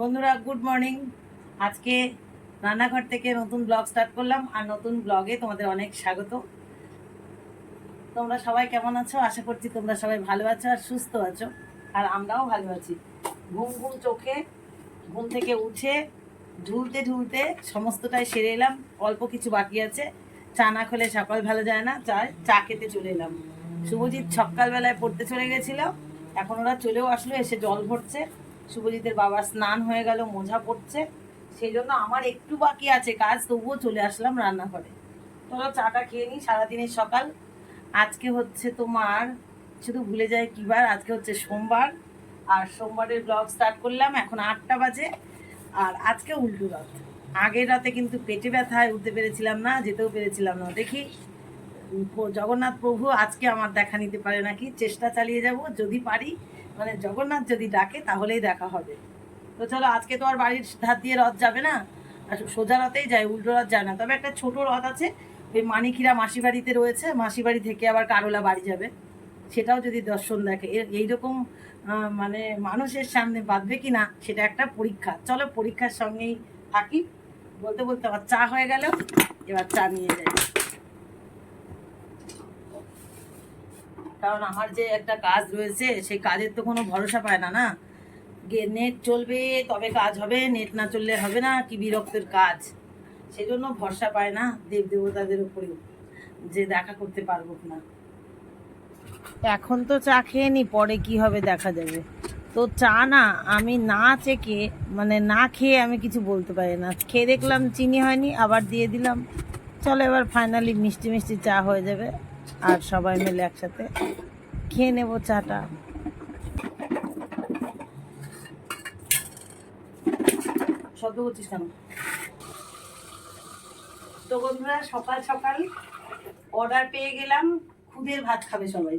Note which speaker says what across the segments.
Speaker 1: বন্ধুরা good morning আজকে রান্নাঘর থেকে নতুন ব্লগ স্টার্ট করলাম আর নতুন ব্লগে তোমাদের অনেক স্বাগত। তোমরা সবাই কেমন আছো? আশা করছি তোমরা সবাই ভালো আছো আর সুস্থ আছো। আর আমরাও ভালো আছি। ঘুম ঘুম চোখে, ঘুম থেকে উঠে, ঢুলতে ঢুলতে সমস্তটাই সেরে এলাম। অল্প কিছু বাকি আছে। চা না খেলে সকাল ভালো যায় না। চা চা খেতে চলে এলাম। শুভজিৎ সকালবেলায় পড়তে চলে গেছিল। এখন ওরা চলেও আসলো, এসে জল ভরছে। শুভজিতের বাবার স্নান হয়ে গেল, মোজা পড়ছে সেই জন্য আমার একটু বাকি আছে কাজ, তবুও চলে আসলাম রান্নাঘরে। চলো চাটা খেয়ে নিই সারাদিনের সকাল। আজকে হচ্ছে তোমার, শুধু ভুলে যায় কিবার, আজকে হচ্ছে সোমবার। আর সোমবারের ব্লগ স্টার্ট করলাম, এখন আটটা বাজে। আর আজকে উল্টো রাত। আগের রাতে কিন্তু পেটে ব্যথায়, উঠতে পেরেছিলাম না, যেতেও পেরেছিলাম না। দেখি জগন্নাথ প্রভু আজকে আমার দেখা নিতে পারে নাকি? চেষ্টা চালিয়ে যাব, যদি পারি। মানে জগন্নাথ যদি ডাকে, তাহলেই দেখা হবে। তো চলো, আজকে তো আর বাড়ির ধার দিয়ে রথ যাবে না। সোজা রথেই যায়, উল্টো রথ যায় না। তবে একটা ছোট রথ আছে, ওই মানিকিরা মাসি বাড়িতে রয়েছে। মাসি বাড়ি থেকে আবার কারোলা বাড়ি যাবে। সেটাও যদি দর্শন দেখে। এইরকম মানে মানুষের সামনে বাঁধবে কি না সেটা একটা পরীক্ষা। চলো, পরীক্ষার সঙ্গেই থাকি। বলতে বলতে আমার চা হয়ে গেল। এবার চা নিয়ে যাই। কারণ আমার যে একটা কাজ রয়েছে, সেই কাজের তো কোনো ভরসা পায় না না? নেট চলবে, তবে কাজ হবে নেট না চললে হবে না, কি বিরক্তের কাজ। সেই জন্য ভরসা পায় না দেব দেবতাদের উপরেও, যে দেখা করতে পারব না এখন তো চা খেয়ে নি, পরে কি হবে দেখা যাবে। তো চা না, আমি না চেকে মানে না খেয়ে আমি কিছু বলতে পারি না। খেয়ে দেখলাম, চিনি হয়নি, আবার দিয়ে দিলাম। চলো এবার ফাইনালি মিষ্টি মিষ্টি চা হয়ে যাবে। আর সবাই মিলে একসাথে খেয়ে নেব চাটা। শব্দ করছিস কেন? তো বন্ধুরা, সকাল সকাল অর্ডার পেয়ে গেলাম, খুদের ভাত খাবে সবাই।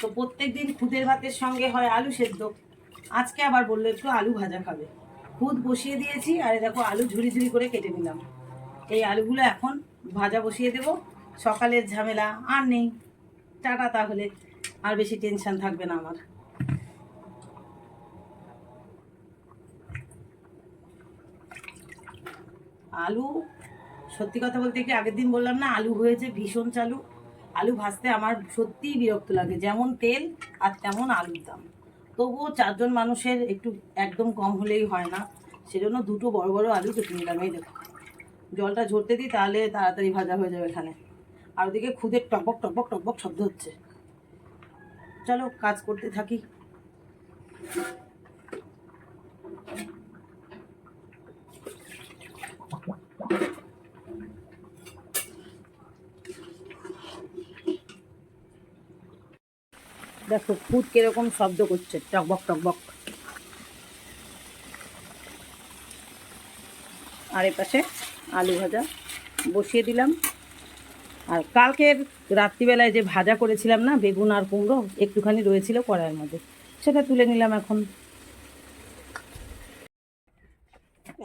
Speaker 1: তো প্রত্যেক দিন খুদের ভাতের সঙ্গে হয় আলু সেদ্ধ। আজকে আবার বলল একটু আলু ভাজা খাবে। খুদ বসিয়ে দিয়েছি, আর দেখো আলু ঝুড়ি ঝুড়ি করে কেটে নিলাম। এই আলুগুলো এখন ভাজা বসিয়ে দেব। সকালের ঝামেলা আর নেই। টাটা তাহলে। আর বেশি টেনশন থাকবে না আমার। আলু, সত্যি কথা বলতে কি আগের দিন বললাম না, আলু হয়েছে ভীষণ চালু। আলু ভাজতে আমার সত্যিই বিরক্ত লাগে। যেমন তেল আর তেমন আলুর দাম। তবুও চারজন মানুষের একটু একদম কম হলেই হয় না। সেজন্য দুটো বড় বড় আলু কেটে এই দেখো। জলটা ঝরতে দিই, তাহলে তাড়াতাড়ি ভাজা হয়ে যাবে এখানে। আর ওদিকে খুদের টকবক টকবক টকবক শব্দ হচ্ছে। চলো, কাজ করতে থাকি। দেখো, খুদ কীরকম শব্দ করছে, টকবক টকবক। আর এপাশে আলু ভাজা বসিয়ে দিলাম। আর কালকের রাত্রিবেলায় যে ভাজা করেছিলাম না, বেগুন আর কুমড়ো, একটুখানি রয়েছিল কড়াইয়ের মধ্যে। সেটা তুলে নিলাম এখন।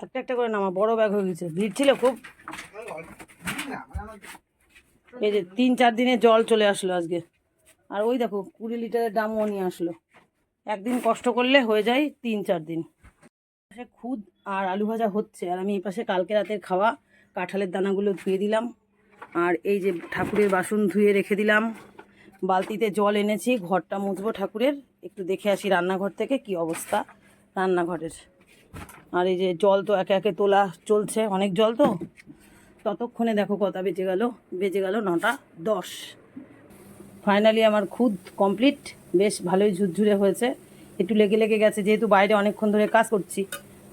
Speaker 1: একটা একটা করে নামা, বড় ব্যাগ হয়ে গেছে। ভিড় ছিল খুব। এই যে তিন চার দিনে জল চলে আসলো আজকে। আর ওই দেখো, কুড়ি লিটারের দামও নিয়ে আসলো। একদিন কষ্ট করলে হয়ে যায় তিন চার দিন। পাশে খুদ আর আলু ভাজা হচ্ছে। আর আমি এই পাশে কালকে রাতের খাওয়া, কাঁঠালের দানাগুলো ধুয়ে দিলাম। আর এই যে ঠাকুরের বাসন ধুয়ে রেখে দিলাম। বালতিতে জল এনেছি, ঘরটা মুছবো ঠাকুরের। একটু দেখে আসি রান্নাঘর থেকে কি অবস্থা রান্নাঘরের। আর এই যে জল তো একে একে তোলা চলছে, অনেক জল তো। ততক্ষণে দেখো কথা বেজে গেল। বেজে গেল নটা দশ। ফাইনালি আমার খুদ কমপ্লিট বেশ ভালোই ঝুরঝুরে হয়েছে। একটু লেগে লেগে গেছে, যেহেতু বাইরে অনেকক্ষণ ধরে কাজ করছি।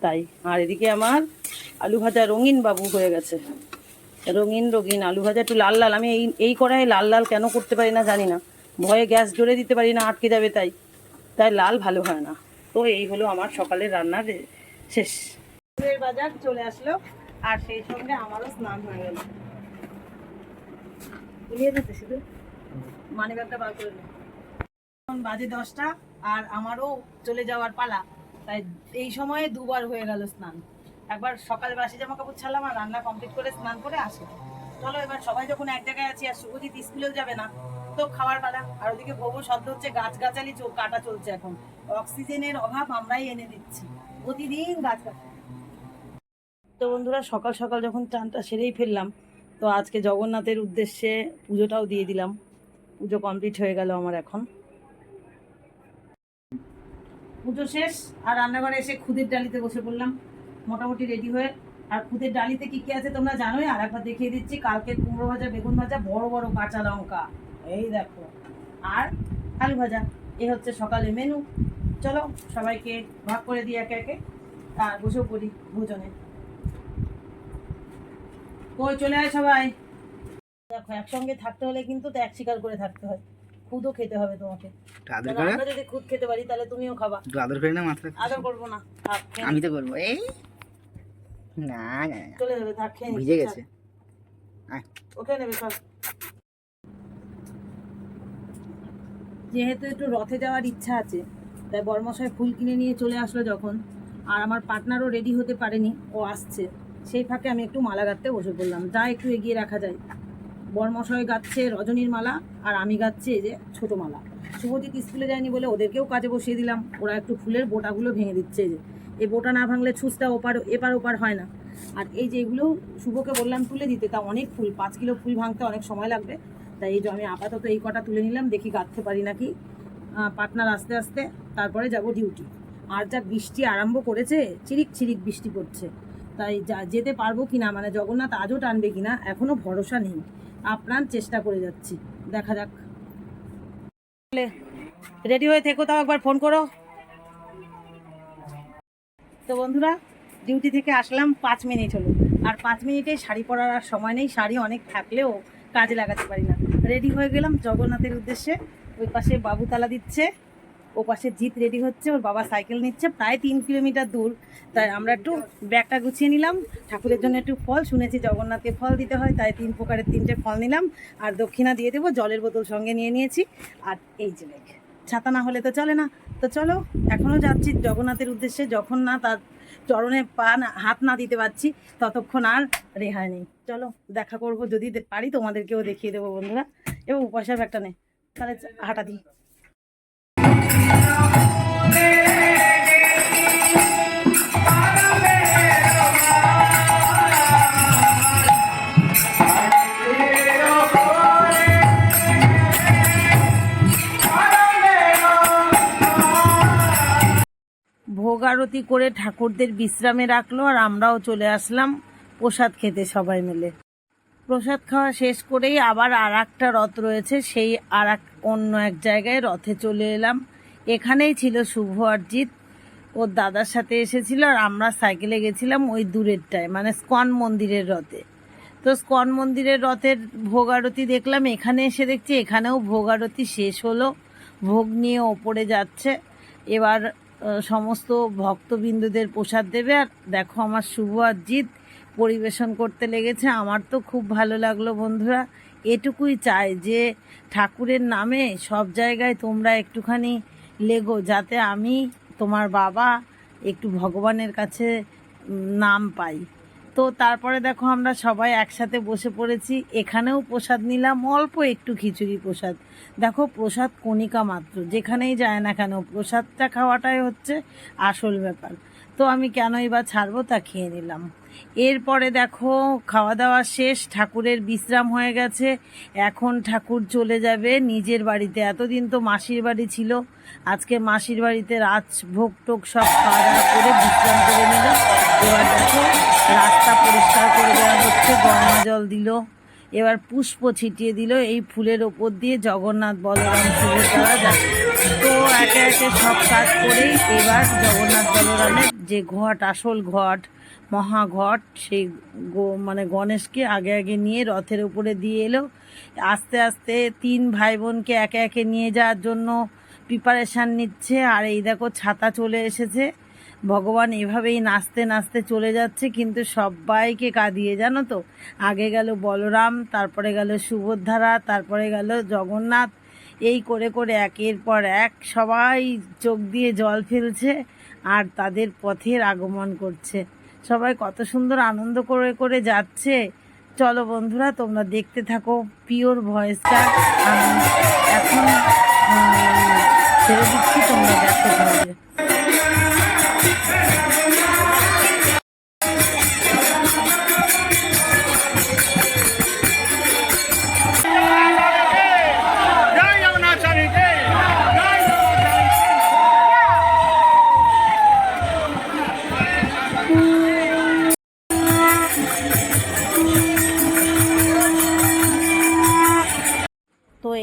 Speaker 1: তাই, আর এদিকে আমার আলু ভাজা রঙিন বাবু হয়ে গেছে। রঙিন রঙিন, আলু ভাজা একটু লাল লাল। আমি এই এই কড়াই লাল লাল কেন করতে পারি না জানি না। ভয়ে গ্যাস জোরে দিতে পারি না, আটকে যাবে তাই। তাই লাল ভালো হয় না। তো এই হলো আমার সকালের রান্নার শেষ। বাজার চলে আসলো, আর সেই সঙ্গে আমারও স্নান হয়ে গেল। শুধু? মানি বার করে বাজে দশটা। আর আমারও চলে যাওয়ার পালা। তাই এই সময়ে দুবার হয়ে গেল স্নান। একবার সকালে বাসি জামা কাপড় ছাড়লাম আর রান্না কমপ্লিট করে স্নান করে আসি। চলো এবার সবাই যখন এক জায়গায় আছি আর শুভজিৎ স্কুলেও যাবে না, তো খাওয়ার পালা। আর ওদিকে ভবু শব্দ হচ্ছে গাছ গাছালি কাটা চলছে এখন। অক্সিজেনের অভাব আমরাই এনে দিচ্ছি। প্রতিদিন গাছ তো বন্ধুরা, সকাল সকাল যখন চানটা সেরেই ফেললাম, তো আজকে জগন্নাথের উদ্দেশ্যে পুজোটাও দিয়ে দিলাম। পুজো কমপ্লিট হয়ে গেল আমার এখন। পুজো শেষ আর রান্নাঘরে এসে খুদের ডালিতে বসে পড়লাম। মোটামুটি রেডি হয়ে। আর খুদের ডালিতে কি কি আছে তোমরা জানোই? আর একবার দেখিয়ে দিচ্ছি, কালকে কুমড়ো ভাজা, বেগুন ভাজা, বড় বড় কাঁচা লঙ্কা। এই দেখো। আর আলু ভাজা। এই হচ্ছে সকালে মেনু চলো সবাইকে ভাগ করে দিই একে একে। আর বসেও পড়ি ভোজনে। কই চলে আয় সবাই। দেখো, একসঙ্গে থাকতে হলে কিন্তু ত্যাগ স্বীকার করে থাকতে হয়। খুদও খেতে হবে তোমাকে।
Speaker 2: আদর করে?
Speaker 1: আমরা যদি খুদ খেতে পারি তাহলে তুমিও খাবা।
Speaker 2: একটু আদর করে না মাথা
Speaker 1: আদর করব না।
Speaker 2: আমি তো করব। এই? না না
Speaker 1: চলে যাবে থাক খেয়ে
Speaker 2: ভিজে গেছে।
Speaker 1: ওকে নেবে সব যেহেতু একটু রথে যাওয়ার ইচ্ছা আছে তাই বর্মশাই ফুল কিনে নিয়ে চলে আসলো যখন। আর আমার পার্টনারও রেডি হতে পারেনি ও আসছে। সেই ফাঁকে আমি একটু মালা গাঁথতে বসে পড়লাম। যা একটু এগিয়ে রাখা যায়। বর্মশয় গাচ্ছে রজনীর মালা আর আমি গাচ্ছি এই যে ছোটো মালা। শুভজিৎ স্কুলে যায়নি বলে ওদেরকেও কাজে বসিয়ে দিলাম। ওরা একটু ফুলের বোটাগুলো ভেঙে দিচ্ছে এই যে। এই বোটা না ভাঙলে ছুঁচটা ওপার, এপার ওপার হয় না। আর এই যে এগুলো শুভকে বললাম তুলে দিতে, তা অনেক ফুল, পাঁচ কিলো ফুল ভাঙতে অনেক সময় লাগবে। তাই এই যে আমি আপাতত এই কটা তুলে নিলাম, দেখি গাঁথতে পারি নাকি। পাটনার আস্তে আস্তে, তারপরে যাব ডিউটি। আর যা বৃষ্টি আরম্ভ করেছে, চিরিক চিরিক বৃষ্টি পড়ছে। তাই যা, যেতে পারব কি না মানে জগন্নাথ আজও টানবে কি না এখনও ভরসা নেই। আপ্রাণ চেষ্টা করে যাচ্ছি। দেখা যাক। রেডি হয়ে থেকো, তাও একবার ফোন করো। তো বন্ধুরা, ডিউটি থেকে আসলাম, পাঁচ মিনিট হলো। আর পাঁচ মিনিটে শাড়ি পরার আর সময় নেই, শাড়ি অনেক থাকলেও কাজে লাগাতে পারি না। রেডি হয়ে গেলাম জগন্নাথের উদ্দেশ্যে, ওই পাশে বাবু তালা দিচ্ছে। ও পাশে জিত রেডি হচ্ছে, ওর বাবা সাইকেল নিচ্ছে, প্রায় তিন কিলোমিটার দূর। তাই আমরা একটু ব্যাগটা গুছিয়ে নিলাম। ঠাকুরের জন্য একটু ফল, শুনেছি জগন্নাথকে ফল দিতে হয়, তাই তিন প্রকারের তিনটে ফল নিলাম। আর দক্ষিণা দিয়ে দেবো, জলের বোতল সঙ্গে নিয়ে নিয়েছি। আর এই যে ব্যাগ ছাতা না হলে তো চলে না। তো চলো, এখনও যাচ্ছি জগন্নাথের উদ্দেশ্যে, যখন না তার চরণে পা না, হাত না দিতে পারছি, ততক্ষণ আর রেহাই নেই। চলো, দেখা করব, যদি পারি তোমাদেরকেও দেখিয়ে দেবো বন্ধুরা। এবং পয়সার ব্যাগটা নেই তাহলে হাঁটা দিই। আরতি করে ঠাকুরদের বিশ্রামে রাখল আর আমরাও চলে আসলাম প্রসাদ খেতে সবাই মিলে। প্রসাদ খাওয়া শেষ করেই আবার আর একটা রথ রয়েছে, সেই আর অন্য এক জায়গায় রথে চলে এলাম। এখানেই ছিল শুভ অর্জিত ওর দাদার সাথে এসেছিল আর আমরা সাইকেলে গেছিলাম ওই দূরেরটায় মানে স্কন মন্দিরের রথে। তো স্কন মন্দিরের রথের ভোগ আরতি দেখলাম, এখানে এসে দেখছি এখানেও ভোগ আরতি শেষ হলো। ভোগ নিয়ে ওপরে যাচ্ছে। এবার সমস্ত ভক্তবিন্দুদের প্রসাদ দেবে। আর দেখো আমার শুভ অজিত পরিবেশন করতে লেগেছে। আমার তো খুব ভালো লাগল বন্ধুরা। এটুকুই চাই যে ঠাকুরের নামে সব জায়গায় তোমরা একটুখানি লেগো, যাতে আমি তোমার বাবা একটু ভগবানের কাছে নাম পাই। তো তারপরে দেখো আমরা সবাই একসাথে বসে পড়েছি। এখানেও প্রসাদ নিলাম, অল্প একটু খিচুড়ি প্রসাদ। দেখো প্রসাদ কণিকা মাত্র, যেখানেই যায় না কেন, প্রসাদটা খাওয়াটাই হচ্ছে আসল ব্যাপার। তো আমি কেনই বা ছাড়বো তা খেয়ে নিলাম। এরপরে দেখো খাওয়া দাওয়া শেষ, ঠাকুরের বিশ্রাম হয়ে গেছে। এখন ঠাকুর চলে যাবে নিজের বাড়িতে। এতদিন তো মাসির বাড়ি ছিল। আজকে মাসির বাড়িতে রাজ ভোগ টোক সব খাওয়া দাওয়া করে বিশ্রাম করে নিল। এবার দেখো, রাস্তা পরিষ্কার করে দেওয়া হচ্ছে, গঙ্গা জল দিল। এবার পুষ্প ছিটিয়ে দিল। এই ফুলের ওপর দিয়ে জগন্নাথ বলরাম সুভদ্রা যাবে তো একে একে সব কাজ করেই এবার জগন্নাথ বলরামের যে ঘট, আসল ঘট মহাঘট, সেই মানে গণেশকে আগে আগে নিয়ে রথের উপরে দিয়ে এলো। আস্তে আস্তে তিন ভাই বোনকে একে একে নিয়ে যাওয়ার জন্য প্রিপারেশান নিচ্ছে। আর এই দেখো, ছাতা চলে এসেছে। ভগবান এভাবেই নাচতে নাচতে চলে যাচ্ছে, কিন্তু সবাইকে কাঁদিয়ে, জানো তো? আগে গেল বলরাম, তারপরে গেল সুভদ্রা, তারপরে গেল জগন্নাথ। এই করে করে একের পর এক সবাই চোখ দিয়ে জল ফেলছে আর তাদের পথের আগমন করছে। সবাই কত সুন্দর আনন্দ করে করে যাচ্ছে। চলো বন্ধুরা, তোমরা দেখতে থাকো পিওর ভয়েসটা। এখন ছেড়ে দিচ্ছি, তোমরা দেখতে থাকবে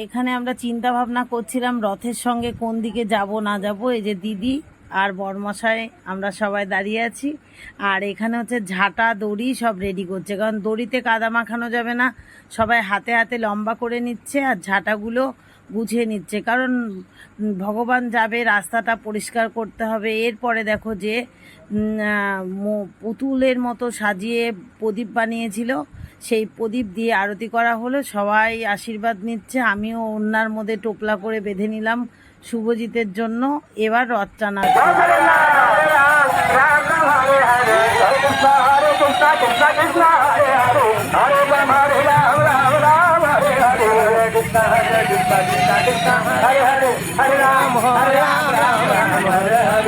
Speaker 1: এখানে আমরা চিন্তা ভাবনা করছিলাম রথের সঙ্গে কোন দিকে যাব, না যাব। এই যে দিদি আর বরমশাই, আমরা সবাই দাঁড়িয়ে আছি। আর এখানে হচ্ছে ঝাঁটা, দড়ি সব রেডি করছে। কারণ দড়িতে কাদা মাখানো যাবে না। সবাই হাতে হাতে লম্বা করে নিচ্ছে আর ঝাঁটাগুলো গুছিয়ে নিচ্ছে। কারণ ভগবান যাবে, রাস্তাটা পরিষ্কার করতে হবে। এরপরে দেখো যে পুতুলের মতো সাজিয়ে প্রদীপ বানিয়েছিল। সেই প্রদীপ দিয়ে আরতি করা হলো। সবাই আশীর্বাদ নিচ্ছে। আমিও অন্যার মধ্যে টোপলা করে বেঁধে নিলাম শুভজিতের জন্য। এবার রথ টানা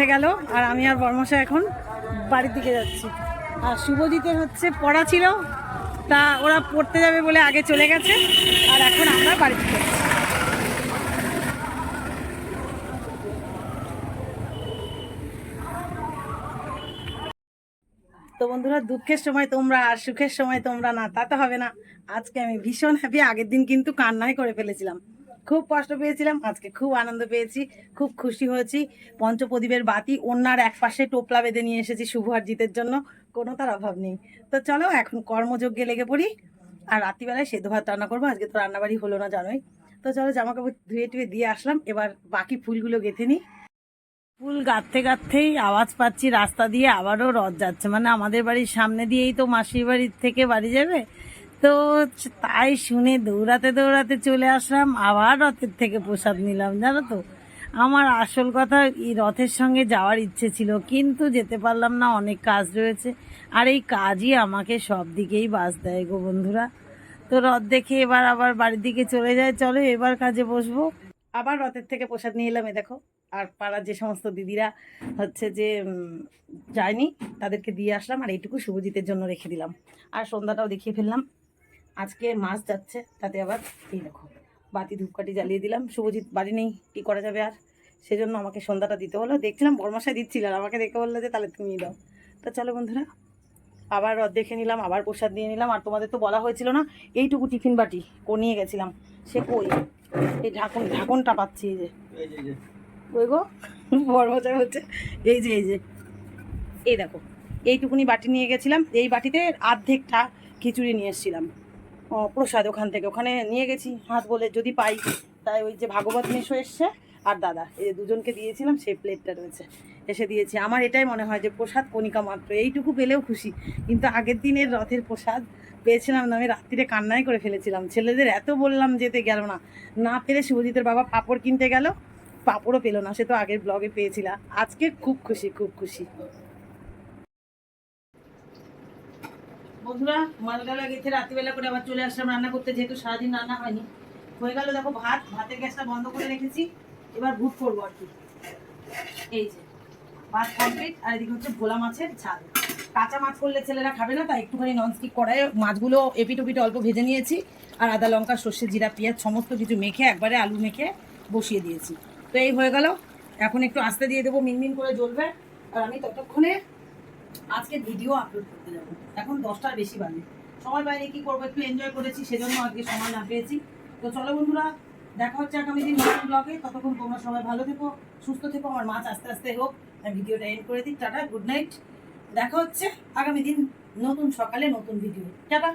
Speaker 1: পথে গেল আর আমি আর বর্মশা এখন বাড়ির দিকে যাচ্ছি। আর শুভজিতের হচ্ছে পড়া ছিল, তা ওরা পড়তে যাবে বলে আগে চলে গেছে, আর এখন আমরা বাড়িতে যাচ্ছি। তো বন্ধুরা, দুঃখের সময় তোমরা আর সুখের সময় তোমরা না, তা তো হবে না। আজকে আমি ভীষণ হ্যাপি আগের দিন কিন্তু কান্নাই করে ফেলেছিলাম। খুব কষ্ট পেয়েছিলাম, আজকে খুব আনন্দ পেয়েছি, খুব খুশি হয়েছি। পঞ্চপ্রদীপের বাতি অন্যার এক পাশে টোপলা বেঁধে নিয়ে এসেছি শুভ আর জিতের জন্য, কোনো তার অভাব নেই। তো চলো, এখন কর্মযজ্ঞে লেগে পড়ি, আর রাত্রিবেলায় সেদ্ধ ভাত রান্না করব, আজকে তো রান্নাবাড়ি হলো না, জানোই। তো চলো জামা কাপড় ধুয়ে টুয়ে দিয়ে আসলাম, এবার বাকি ফুলগুলো গেঁথে নিই। ফুল গাঁথতে গাঁথতেই আওয়াজ পাচ্ছি, রাস্তা দিয়ে আবারও রথ যাচ্ছে মানে আমাদের বাড়ির সামনে দিয়েই তো মাসির বাড়ির থেকে বাড়ি যাবে। তো তাই শুনে দৌড়াতে দৌড়াতে চলে আসলাম, আবার রথের থেকে প্রসাদ নিলাম, জানো তো। আমার আসল কথা, এই রথের সঙ্গে যাওয়ার ইচ্ছে ছিল, কিন্তু যেতে পারলাম না, অনেক কাজ রয়েছে। আর এই কাজই আমাকে সব দিকেই বাস দেয় গো বন্ধুরা। তো রথ দেখে এবার আবার বাড়ির দিকে চলে যায়। চলো এবার কাজে বসবো। আবার রথের থেকে প্রসাদ নিয়ে এলাম এ দেখো। আর পাড়ার যে সমস্ত দিদিরা হচ্ছে যে যায়নি, তাদেরকে দিয়ে আসলাম, আর এইটুকু শুভজিতের জন্য রেখে দিলাম। আর সন্ধ্যাটাও দেখিয়ে ফেললাম। আজকে মাছ যাচ্ছে তাতে আবার এই দেখো বাতি ধূপকাঠি জ্বালিয়ে দিলাম। শুভজিৎ বাড়ি নেই কী করা যাবে আর? সেজন্য আমাকে সন্ধ্যাটা দিতে হলো। দেখছিলাম বরমাসায় দিচ্ছিল আর আমাকে দেখে বলল যে তাহলে তুমি দাও। তো চলো বন্ধুরা আবার রথ দেখে নিলাম আবার প্রসাদ দিয়ে নিলাম। আর তোমাদের তো বলা হয়েছিল না এইটুকু টিফিন বাটি ও নিয়ে গেছিলাম। সে কই? এই ঢাকন ঢাকনটা পাচ্ছি এই যে। ওই গো? বড়মশাই হচ্ছে এই যে এই যে। এই দেখো এইটুকুনি বাটি নিয়ে গেছিলাম। এই বাটিতে অর্ধেকটা খিচুড়ি নিয়ে এসেছিলাম। প্রসাদ ওখান থেকে। ওখানে নিয়ে গেছি, হাত বলে যদি পাই। তাই ওই যে ভাগবত মেশো এসছে আর দাদা, এই যে দুজনকে দিয়েছিলাম, সেই প্লেটটা রয়েছে। এসে দিয়েছি। আমার এটাই মনে হয় যে প্রসাদ কণিকা মাত্র, এইটুকু পেলেও খুশি। কিন্তু আগের দিনের রথের প্রসাদ পেয়েছিলাম না, আমি রাত্রিরে কান্নাই করে ফেলেছিলাম। ছেলেদের এত বললাম যেতে গেল না। না পেলে শুভজিতের বাবা পাপড় কিনতে গেল, পাপড়ও পেল না, সে তো আগের ব্লগে পেয়েছিলাম আজকে খুব খুশি খুব খুশি। বন্ধুরা মালগালা গেছে, রাত্রিবেলা করে আবার চলে আসলাম রান্না করতে, যেহেতু সারাদিন রান্না হয়নি। হয়ে গেল দেখো ভাত, ভাতের গ্যাসটা বন্ধ করে রেখেছি। এবার ভুট করব আর কি। এই যে, ভাত কমপ্লিট আর এদিকে হচ্ছে ভোলা মাছের ঝাল। কাঁচা মাছ করলে ছেলেরা খাবে না, তাই একটুখানি ননস্টিক কড়াইয়ে মাছগুলো এপিট ওপিট অল্প ভেজে নিয়েছি, আর আদা লঙ্কা, সর্ষে, জিরা, পেঁয়াজ, সমস্ত কিছু মেখে, একবারে আলু মেখে বসিয়ে দিয়েছি। তো এই হয়ে গেল। এখন একটু আস্তে দিয়ে দেবো, মিনমিন করে জ্বলবে। আর আমি ততক্ষণে আজকে ভিডিও আপলোড করতে যাব। এখন দশটার বেশি বাজে। সময় বাইরে কি করব, একটু এনজয় করেছি, সেজন্য আজকে সময় না পেয়েছি। তো চলো বন্ধুরা, দেখা হচ্ছে আগামী দিন নতুন ব্লগে ততক্ষণ তোমরা সবাই ভালো থেকো, সুস্থ থেকো, আমার মাছ আস্তে আস্তে হোক। আর ভিডিওটা এন্ড করে দিই। টাটা গুড নাইট দেখা হচ্ছে আগামী দিন নতুন সকালে নতুন ভিডিও টাটা।